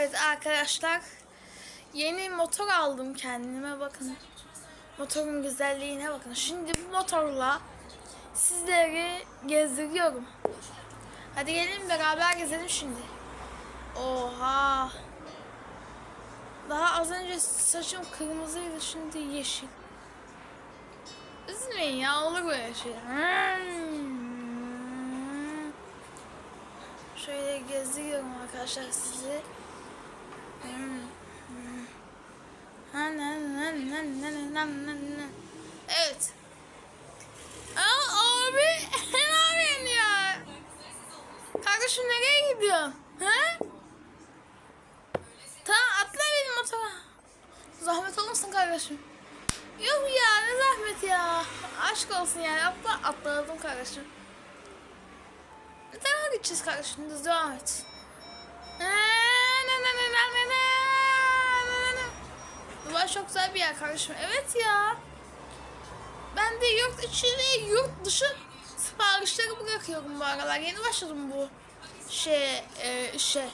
Evet arkadaşlar yeni motor aldım kendime bakın. Motorun güzelliğine bakın. Şimdi bu motorla sizleri gezdiriyorum. Hadi gelin beraber gezelim şimdi. Oha. Daha az önce saçım kırmızıydı şimdi yeşil. Üzülmeyin ya olur böyle şey. Hmm. Şöyle gezdiriyorum arkadaşlar sizi. Evet. Aa, abi ne yapıyorsun ya? Kardeşim nereye gidiyorsun? Ha? Tamam atla benim motora. Zahmet olmasın kardeşim. Yok ya ne zahmet ya. Aşk olsun yani atla atladım kardeşim. Ne tarafa gideceğiz kardeşim? Düz devam et. çok güzel bir yer kardeşim. Evet ya. Ben de yurt içi ve yurt dışı siparişleri bırakıyorum bu aralar. Yeni başladım bu şey e, işe.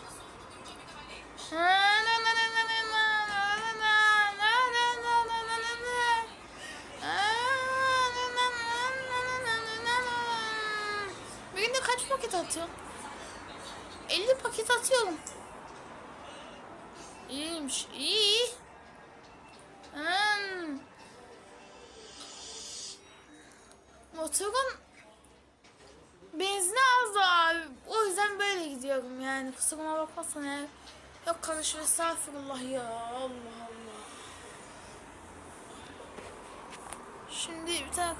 Bir kaç paket atıyorum? 50 paket atıyorum. İyiymiş, iyi. Motorun benzini az da abi. O yüzden böyle gidiyorum yani. Kusuruma bakmasın ya. Yok kardeşim estağfurullah ya. Allah Allah. Şimdi bir tane